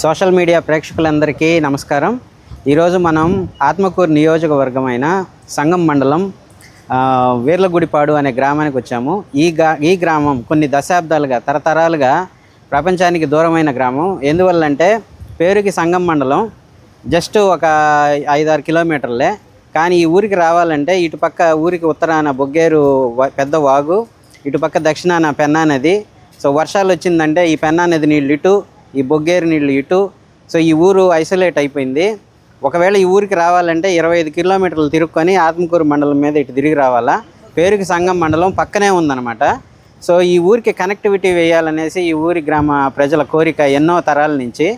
Social media ప్రేక్షకులందరికీ నమస్కారం. ఈరోజు మనం ఆత్మకూరు నియోజకవర్గమైన సంగం మండలం వీర్లగుడిపాడు అనే గ్రామానికి వచ్చాము. ఈ ఈ గ్రామం కొన్ని దశాబ్దాలుగా తరతరాలుగా ప్రపంచానికి దూరమైన గ్రామం. ఎందువల్లంటే పేరుకి సంగం మండలం జస్ట్ ఒక ఐదారు కిలోమీటర్లే. కానీ ఈ ఊరికి రావాలంటే ఇటుపక్క ఊరికి ఉత్తరాన బొగ్గేరు పెద్ద వాగు ఇటుపక్క దక్షిణాన పెన్నా నది సో వర్షాలు వచ్చిందంటే ఈ పెన్నా నది నీళ్ళు ఇటు ఈ బొగ్గేరు నీళ్ళు ఇటు. సో ఈ ఊరు ఐసోలేట్ అయిపోయింది. ఒకవేళ ఈ ఊరికి రావాలంటే ఇరవై ఐదు కిలోమీటర్లు తిరుక్కొని ఆత్మకూరు మండలం మీద ఇటు తిరిగి రావాలా. పేరుకి సంగం మండలం పక్కనే ఉందన్నమాట. సో ఈ ఊరికి కనెక్టివిటీ వేయాలనేసి ఈ ఊరి గ్రామ ప్రజల కోరిక ఎన్నో తరాల నుంచి.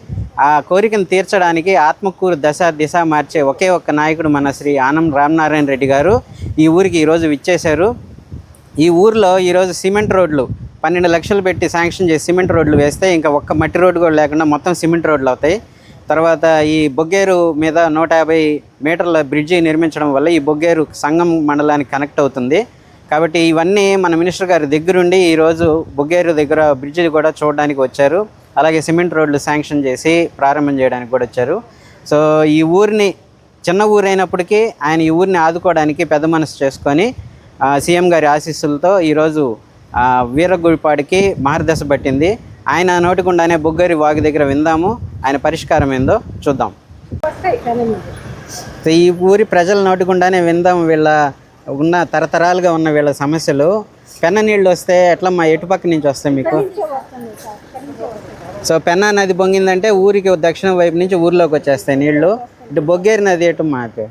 ఆ కోరికను తీర్చడానికి ఆత్మకూరు దశ దిశ మార్చే ఒకే ఒక్క నాయకుడు మన శ్రీ ఆనం రామనారాయణ రెడ్డి గారు ఈ ఊరికి ఈరోజు విచ్చేశారు. ఈ ఊరిలో ఈరోజు సిమెంట్ రోడ్లు పన్నెండు లక్షలు పెట్టి శాంక్షన్ చేసి సిమెంట్ రోడ్లు వేస్తే ఇంకా ఒక్క మట్టి రోడ్డు కూడా లేకుండా మొత్తం సిమెంట్ రోడ్లు అవుతాయి. తర్వాత ఈ బొగ్గేరు మీద నూట యాభై మీటర్ల బ్రిడ్జి నిర్మించడం వల్ల ఈ బొగ్గేరు సంగం మండలానికి కనెక్ట్ అవుతుంది. కాబట్టి ఇవన్నీ మన మినిస్టర్ గారి దగ్గరుండి ఈరోజు బొగ్గేరు దగ్గర బ్రిడ్జి కూడా చూడడానికి వచ్చారు. అలాగే సిమెంట్ రోడ్లు శాంక్షన్ చేసి ప్రారంభం చేయడానికి కూడా వచ్చారు. సో ఈ ఊరిని చిన్న ఊరైనప్పటికీ ఆయన ఈ ఊరిని ఆదుకోవడానికి పెద్ద మనసు చేసుకొని సీఎం గారి ఆశీస్సులతో ఈరోజు వీరగుడిపాడికి మార్గదశ పట్టింది. ఆయన నోటికుండానే బొగ్గరి వాగు దగ్గర విందాము. ఆయన పరిష్కారం ఏందో చూద్దాం. సో ఈ ఊరి ప్రజల నోటికుండానే విందాము వీళ్ళ ఉన్న తరతరాలుగా ఉన్న వీళ్ళ సమస్యలు. పెన్న నీళ్ళు వస్తే ఎట్లా మా ఎటుపక్క నుంచి వస్తాయి మీకు? సో పెన్నా నది పొంగిందంటే ఊరికి దక్షిణ వైపు నుంచి ఊర్లోకి వచ్చేస్తాయి నీళ్ళు ఇటు బొగ్గేరి నది ఎటు మాకు?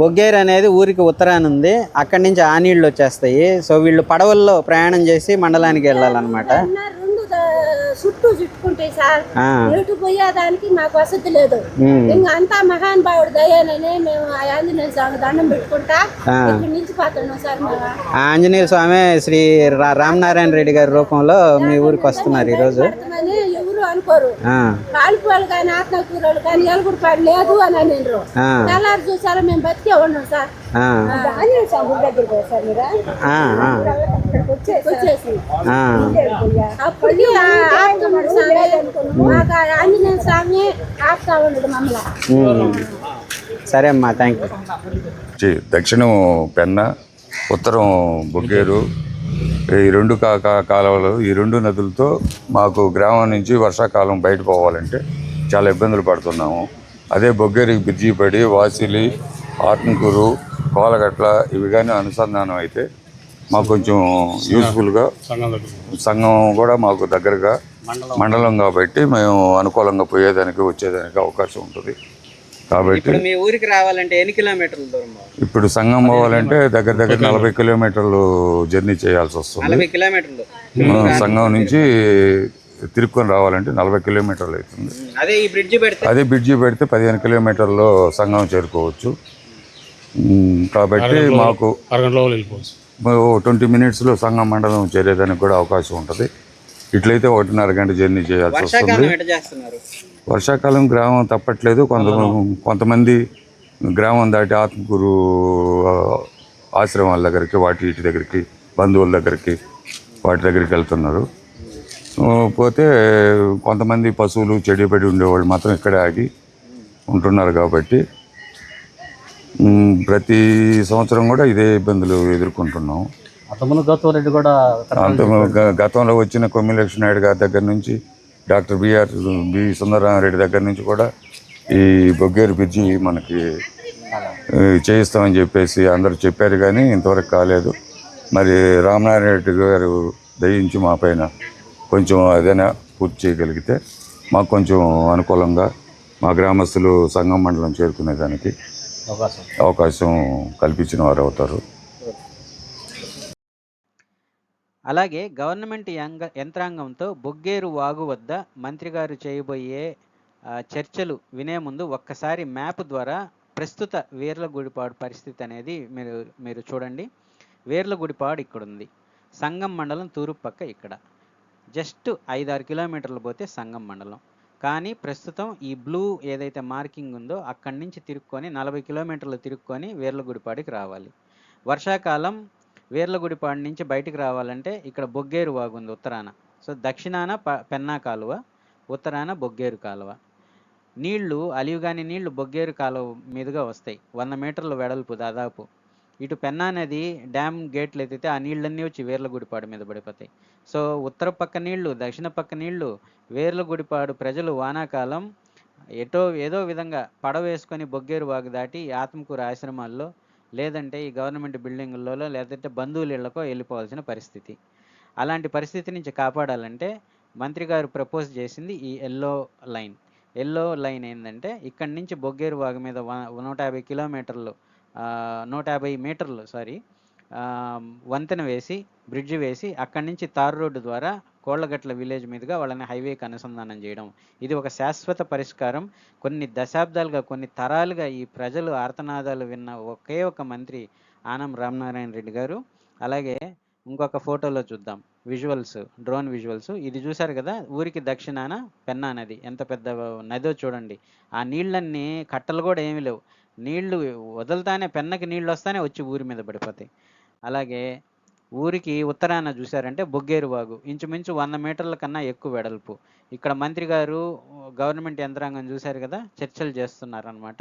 బొగ్గేరు అనేది ఊరికి ఉత్తరాన ఉంది అక్కడి నుంచి ఆ నీళ్ళు వచ్చేస్తాయి సో వీళ్ళు పడవల్లో ప్రయాణం చేసి మండలానికి వెళ్ళాలన్నమాట చుట్టూ చుట్టుకుంటే సార్. ఎటు పోయేదానికి మాకు వసతి లేదు. ఇంకా అంతా మహానుభావుడు దయానని మేము ఆ ఆంజనేయ స్వామి దండం పెట్టుకుంటా. ఇక్కడ నిలిచిపోతున్నాం సార్ ఆ ఆంజనేయ స్వామి శ్రీ రామనారాయణ రెడ్డి గారి రూపంలో మీ ఊరికి వస్తున్నారు ఈరోజు అనుకోరు ఆ, కాలిపోవాలి కానీ ఆత్మకూరలు కానీ ఎలుగుడు పాడు లేదు అని అనిండ్రు. ఆ, తెల్లారు చూసారా మేము బతికే ఉన్నాం సార్. ఆ. ఆపుతున్నాడు స్వామి మాకు ఆంజనేయ స్వామి ఆపుతా ఉన్నాడు మమ్మల్ని. సరే అమ్మా థ్యాంక్ యూ దక్షిణం పెన్న ఉత్తరం బొగ్గేరు ఈ రెండు కాలువలు ఈ రెండు నదులతో మాకు గ్రామం నుంచి వర్షాకాలం బయట పోవాలంటే చాలా ఇబ్బందులు పడుతున్నాము. అదే బొగ్గేరికి బ్రిడ్జి పడి వాసిలి ఆత్మకూరు కోలగట్ల ఇవి కానీ అనుసంధానం అయితే మాకు కొంచెం యూస్ఫుల్గా సంఘం కూడా మాకు దగ్గరగా మండలం. కాబట్టి మేము అనుకూలంగా పోయేదానికి వచ్చేదానికి అవకాశం ఉంటుంది. కాబట్టి ఇప్పుడు మీ ఊరికి రావాలంటే ఎన్ని కిలోమీటర్ల దూరం? ఇప్పుడు సంగం పోవాలంటే దగ్గర దగ్గర నలభై కిలోమీటర్లు జర్నీ చేయాల్సి వస్తుంది. నలభై కిలోమీటర్లు. సంగం నుంచి తిరుక్కొని రావాలంటే నలభై కిలోమీటర్లు అవుతుంది. అదే ఈ బ్రిడ్జి పెడితే? అదే బ్రిడ్జి పెడితే పదిహేను కిలోమీటర్లో సంగం చేరుకోవచ్చు. కాబట్టి మాకు ట్వంటీ మినిట్స్లో సంగం మండలం చేరేదానికి కూడా అవకాశం ఉంటుంది. ఇట్లయితే ఒకటిన్నర గంట జర్నీ చేయాల్సి వస్తుంది. వర్షాకాలం గ్రామం తప్పట్లేదు. కొంత కొంతమంది గ్రామం దాటి ఆత్మకూరు ఆ, ఆశ్రమాల దగ్గరికి వాటి ఇటు దగ్గరికి బంధువుల దగ్గరికి వాటి దగ్గరికి వెళ్తున్నారు. పోతే కొంతమంది పశువులు చెడిపడి ఉండేవాళ్ళు మాత్రం ఇక్కడే ఆగి ఉంటున్నారు కాబట్టి ప్రతి సంవత్సరం కూడా ఇదే ఇబ్బందులు ఎదుర్కొంటున్నాం. గతంలో వచ్చిన కొమ్మిలక్ష్మి నాయుడు గారి దగ్గర నుంచి డాక్టర్ బిఆర్ బి సుందరరామరెడ్డి దగ్గర నుంచి కూడా ఈ బొగ్గేరు బ్రిడ్జి మనకి చేయిస్తామని చెప్పేసి అందరూ చెప్పారు కానీ ఇంతవరకు కాలేదు. మరి రామనారాయణ రెడ్డి గారు దయించి మా పైన కొంచెం ఏదైనా పూర్తి చేయగలిగితే మాకు కొంచెం అనుకూలంగా మా గ్రామస్తులు సంగం మండలం చేరుకునేదానికి అవకాశం కల్పించిన వారు అవుతారు. అలాగే గవర్నమెంట్ యంగ యంత్రాంగంతో బొగ్గేరు వాగు వద్ద మంత్రి గారు చేయబోయే చర్చలు వినే ముందు ఒక్కసారి మ్యాప్ ద్వారా ప్రస్తుత వీర్లగుడిపాడు పరిస్థితి అనేది మీరు మీరు చూడండి. వీర్లగుడిపాడు ఇక్కడ ఉంది సంగం మండలం తూర్పు పక్క ఇక్కడ. జస్ట్ ఐదారు కిలోమీటర్లు పోతే సంగం మండలం. కానీ ప్రస్తుతం ఈ బ్లూ ఏదైతే మార్కింగ్ ఉందో అక్కడి నుంచి తిరుక్కొని నలభై కిలోమీటర్లు తిరుక్కొని వీర్లగుడిపాడికి రావాలి. వర్షాకాలం వీర్లగుడిపాడు నుంచి బయటికి రావాలంటే ఇక్కడ బొగ్గేరు వాగు ఉంది ఉత్తరాన. సో దక్షిణాన ప పెన్నా కాలువ ఉత్తరాన బొగ్గేరు కాలువ. నీళ్ళు అలివిగాని నీళ్ళు బొగ్గేరు కాలువ మీదుగా వస్తాయి. వంద మీటర్ల వెడల్పు దాదాపు. ఇటు పెన్నా నది డ్యామ్ గేట్లు ఎత్తితే ఆ నీళ్ళన్నీ వచ్చి వీర్లగుడిపాడు మీద పడిపోతాయి. సో ఉత్తర పక్క నీళ్ళు దక్షిణ పక్క నీళ్ళు వీర్లగుడిపాడు ప్రజలు వానాకాలం ఎటో ఏదో విధంగా పడవేసుకొని బొగ్గేరు వాగు దాటి ఆత్మకూరు ఆశ్రమాల్లో లేదంటే ఈ గవర్నమెంట్ బిల్డింగుల్లో లేదంటే బంధువుల ఇళ్ళకో వెళ్ళిపోవాల్సిన పరిస్థితి. అలాంటి పరిస్థితి నుంచి కాపాడాలంటే మంత్రి గారు ప్రపోజ్ చేసింది ఈ ఎల్లో లైన్. ఎల్లో లైన్ ఏంటంటే ఇక్కడి నుంచి బొగ్గేరు వాగు మీద వ- నూట యాభై కిలోమీటర్లు నూట యాభై మీటర్లు సారీ వంతెన వేసి బ్రిడ్జ్ వేసి అక్కడి నుంచి తారు రోడ్డు ద్వారా కోళ్ళగట్ల విలేజ్ మీదుగా వాళ్ళని హైవేకి అనుసంధానం చేయడం. ఇది ఒక శాశ్వత పరిష్కారం. కొన్ని దశాబ్దాలుగా కొన్ని తరాలుగా ఈ ప్రజలు ఆర్తనాదాలు విన్న ఒకే ఒక మంత్రి ఆనం రామనారాయణ రెడ్డి గారు. అలాగే ఇంకొక ఫోటోలో చూద్దాం. Visuals drone visuals. ఇది చూశారు కదా ఊరికి దక్షిణాన పెన్నా నది. ఎంత పెద్ద నదో చూడండి. ఆ నీళ్ళన్నీ కట్టలు కూడా ఏమీ లేవు. నీళ్ళు వదులుతానే పెన్నకి నీళ్ళు వస్తానే వచ్చి ఊరి మీద పడిపోతాయి. అలాగే ఊరికి ఉత్తరాన చూశారంటే బొగ్గేరు వాగు ఇంచుమించు వంద మీటర్ల కన్నా ఎక్కువ వెడల్పు. ఇక్కడ మంత్రి గారు గవర్నమెంట్ యంత్రాంగం చూశారు కదా చర్చలు చేస్తున్నారనమాట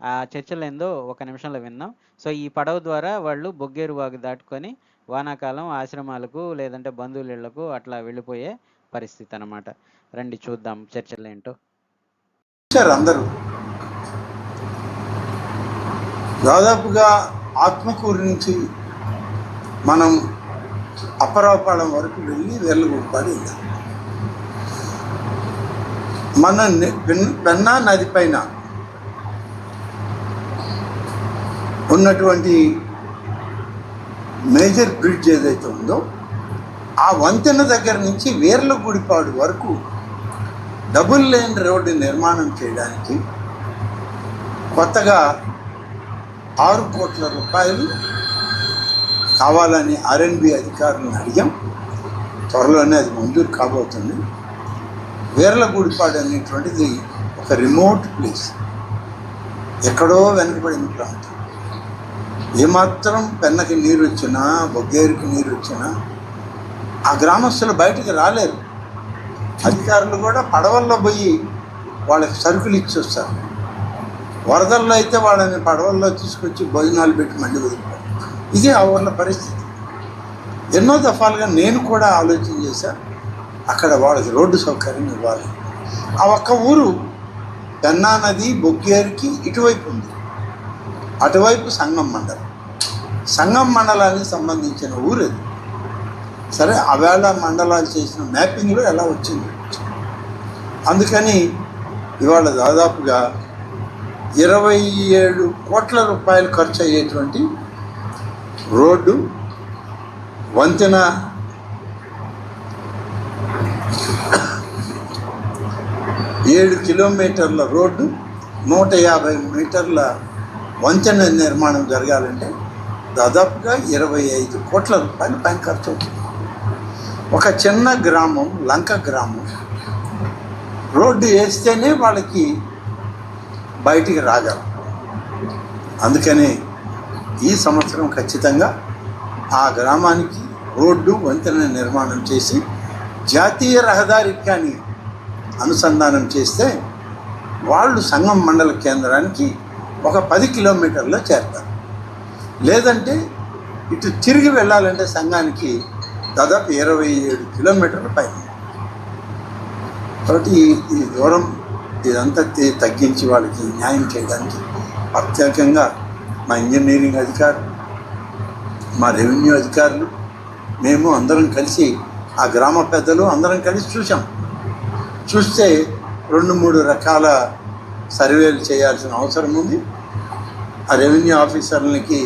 ఆ చర్చలు ఏందో ఒక నిమిషంలో విన్నాం. సో ఈ పడవ ద్వారా వాళ్ళు బొగ్గేరు వాగు దాటుకొని వానాకాలం ఆశ్రమాలకు లేదంటే బంధువుల ఇళ్ళకు అట్లా వెళ్ళిపోయే పరిస్థితి అనమాట రండి చూద్దాం చర్చలు ఏంటో. అందరూ. దాదాపుగా ఆత్మకూరు నుంచి మనం అప్పరాపాళెం వరకు వెళ్ళి వెళ్ళగొట్టాడు మన పెన్నా నది పైన ఉన్నటువంటి మేజర్ బ్రిడ్జ్ ఏదైతే ఉందో ఆ వంతెన దగ్గర నుంచి వేర్లగుడిపాడు వరకు డబుల్ లేన్ రోడ్డు నిర్మాణం చేయడానికి కొత్తగా ఆరు కోట్ల రూపాయలు కావాలని ఆర్ఎన్బి అధికారులను అడిగాం. త్వరలోనే అది మంజూరు కాబోతుంది. వీర్లగూడిపాడు అనేటువంటిది ఒక రిమోట్ ప్లేస్ ఎక్కడో వెనకబడిన ప్రాంతం. ఏమాత్రం పెన్నకి నీరు వచ్చినా బొగ్గేరికి నీరు వచ్చినా ఆ గ్రామస్తులు బయటికి రాలేరు. అధికారులు కూడా పడవల్లో పోయి వాళ్ళకి సరుకులు ఇచ్చి వస్తారు. వరదల్లో అయితే వాళ్ళని పడవల్లో తీసుకొచ్చి భోజనాలు పెట్టి మళ్ళీ వదిలిపోతారు ఇదే ఆ ఊర్ల పరిస్థితి. ఎన్నో దఫాలుగా నేను కూడా ఆలోచన చేశా అక్కడ వాళ్ళకి రోడ్డు సౌకర్యం ఇవ్వాలి. ఆ ఒక్క ఊరు పెన్నా నది బొగ్గేరికి ఇటువైపు ఉంది. అటువైపు సంగం మండలం. సంగం మండలానికి సంబంధించిన ఊరు అది. సరే అవేళ మండలాలు చేసిన మ్యాపింగ్లో ఎలా వచ్చింది? అందుకని ఇవాళ దాదాపుగా ఇరవై ఏడు కోట్ల రూపాయలు ఖర్చు అయ్యేటువంటి రోడ్డు వంతెన ఏడు కిలోమీటర్ల రోడ్డు నూట యాభై మీటర్ల వంతెన నిర్మాణం జరగాలంటే దాదాపుగా ఇరవై ఐదు కోట్ల రూపాయలు పైన ఖర్చు అవుతుంది. ఒక చిన్న గ్రామం లంక గ్రామం రోడ్డు వేస్తేనే వాళ్ళకి బయటికి రాగలం. అందుకని ఈ సంవత్సరం ఖచ్చితంగా ఆ గ్రామానికి రోడ్డు వంతెన నిర్మాణం చేసి జాతీయ రహదారికి కానీ అనుసంధానం చేస్తే వాళ్ళు సంఘం మండల కేంద్రానికి ఒక పది కిలోమీటర్లో చేరతారు. లేదంటే ఇటు తిరిగి వెళ్ళాలంటే సంఘానికి దాదాపు ఇరవై ఏడు కిలోమీటర్ల పైన. కాబట్టి ఈ- దూరం ఇదంతా తగ్గించి వాళ్ళకి న్యాయం చేయడానికి ప్రత్యేకంగా మా ఇంజనీరింగ్ అధికారులు మా రెవెన్యూ అధికారులు మేము అందరం కలిసి ఆ గ్రామ పెద్దలు అందరం కలిసి చూసాం చూస్తే రెండు మూడు రకాల సర్వేలు చేయాల్సిన అవసరం ఉంది. ఆ రెవెన్యూ ఆఫీసర్లకి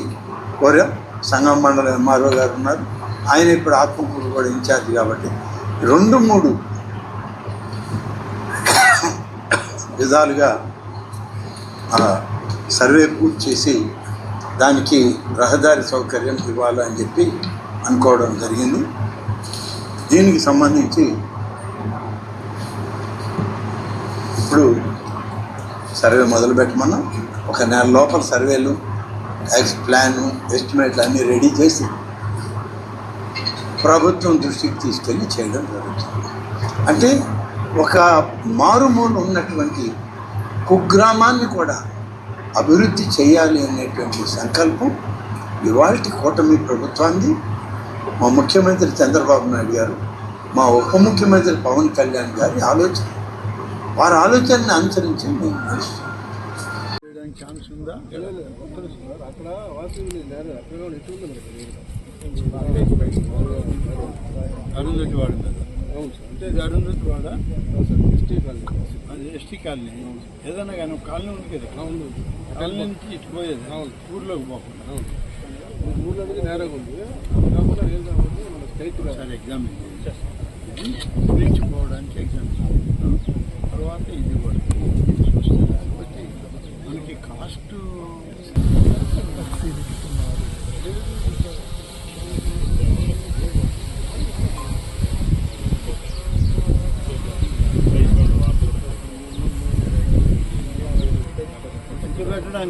కోరాం. సంఘం మండలం ఎంఆర్ఓ గారు ఉన్నారు. ఆయన ఇప్పుడు ఆత్మకూరు కూడా ఇన్ఛార్జ్ కాబట్టి రెండు మూడు విధాలుగా సర్వే పూర్తి చేసి దానికి రహదారి సౌకర్యం ఇవ్వాలని చెప్పి అనుకోవడం జరిగింది. దీనికి సంబంధించి ఇప్పుడు సర్వే మొదలుపెట్టమన్నా ఒక నెల లోపల సర్వేలు ఎక్స్ ప్లాను ఎస్టిమేట్లు అన్నీ రెడీ చేసి ప్రభుత్వం దృష్టికి తీసుకెళ్ళి చేయడం జరుగుతుంది. అంటే ఒక మారుమూలు ఉన్నటువంటి కుగ్రామాన్ని కూడా అభివృద్ధి చేయాలి అనేటువంటి సంకల్పం ఇవాళ కూటమి ప్రభుత్వాన్ని మా ముఖ్యమంత్రి చంద్రబాబు నాయుడు గారు మా ఉప ముఖ్యమంత్రి పవన్ కళ్యాణ్ గారి ఆలోచన. వారి ఆలోచనని అనుసరించి మేము ఉందా? అక్కడ అవును సార్. అంటే ఇది అరుంధతి వాడ ఎస్టీ కాలనీ. అది ఎస్టీ కాలనీ. ఏదైనా కానీ ఒక కాలనీ ఉంది కదా. అవును. కాలనీ నుంచి ఇటు పోయేది. అవును. ఊర్లోకి పోకుండా. అవును. ఊర్లో నేరగా ఉంది. కాకుండా ఏం కావాలి? మన స్టేట్ సార్ ఎగ్జామ్ పోవడానికి ఎగ్జామ్ తర్వాత ఇది కూడా. మనకి కాస్ట్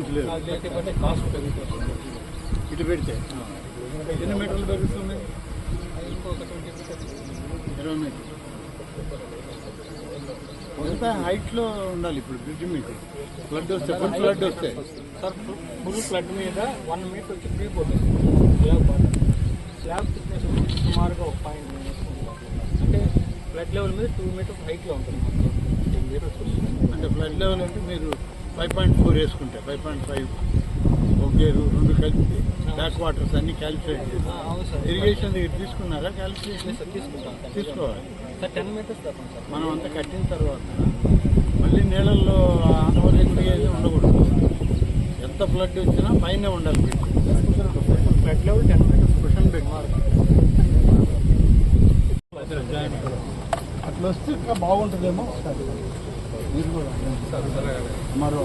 ఇటు పెట్టడానికి లేదు. ఇటు పెడితే. ఎన్ని మీటర్లు పెరుగుతుంది? ఇరవై మీటర్లు హైట్లో ఉండాలి ఇప్పుడు బ్రిడ్జ్ మీద ఫ్లడ్ వస్తే ఫుల్ ఫ్లడ్ వస్తే. సార్ ఫుల్ ఫ్లడ్ మీద వన్ మీటర్ వచ్చి ఫ్రీ పోతుంది. స్లాబ్ స్లాబ్ థిక్నెస్ సుమారుగా ఒక పాయింట్ అంటే ఫ్లడ్ లెవెల్ మీద టూ మీటర్స్ హైట్లో ఉంటుంది. అంటే ఫ్లడ్ లెవెల్ అంటే మీరు ఫైవ్ పాయింట్ ఫోర్ వేసుకుంటే ఫైవ్ పాయింట్ ఫైవ్ ఒకేరు రెండు కలిపి బ్యాక్ వాటర్స్ అన్ని క్యాలిక్యులేట్ చేసి. అవును సార్. ఇరిగేషన్ దగ్గర తీసుకున్నారా? క్యాలిక్యులేషన్ సార్ తీసుకుంటాం. తీసుకోవాలి. సార్ టెన్ మీటర్స్ మనం అంతా కట్టిన తర్వాత మళ్ళీ నీళ్ళల్లో అనవసరంగా ఉండకూడదు. ఎంత ఫ్లడ్ వచ్చినా పైన ఉండాలి flood level ten metres question పెట్టి. అట్లా వస్తే ఇంకా బాగుంటుందేమో. మీరు కూడా మరో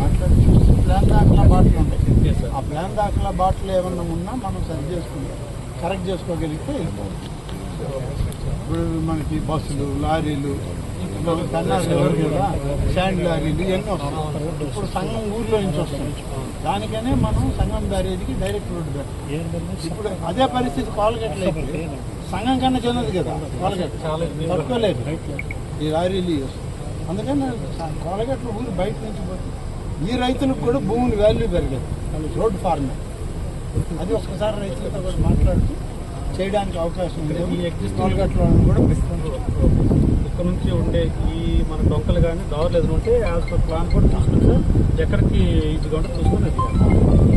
మాట్లాడి చూసి. ప్లాన్ దాఖలా బాటలు ఉంటాయి ఆ ప్లాన్ దాఖలా బాటలు ఏమన్నా ఉన్నా మనం సరి చేసుకుంటాం. కరెక్ట్ చేసుకోగలిగితే వెళ్ళిపోవచ్చు ఇప్పుడు మనకి బస్సులు లారీలు శాండ్ లారీలు ఇవన్నీ వస్తాయి. ఇప్పుడు సంఘం ఊర్లో నుంచి వస్తుంది. దానికనే మనం సంఘం దారేదికి డైరెక్ట్ రోడ్డు పెట్టాం ఇప్పుడు అదే పరిస్థితి పాలగట్లు అయితే సంఘం కన్నా చిన్నది కదా పాలగట్ చాలా తక్కువలేదు ఈ లారీలు అందుకని కొలగట్ల ఊరు బయట నుంచి పోతే ఈ రైతులకు కూడా భూముల వాల్యూ పెరగదు రోడ్ ఫార్మింగ్ అది ఒక్కసారి రైతులతో కూడా మాట్లాడుతూ చేయడానికి అవకాశం ఉంది. ఈ కూడా ఇక్కడ నుంచి ఉండే ఈ మన డొంకలు కానీ దారులు ఏదైనా ఉంటే యాజ్ పర్ ప్లాన్ కూడా చూసుకుంటే ఎక్కడికి ఇది ఉంటే చూసుకుని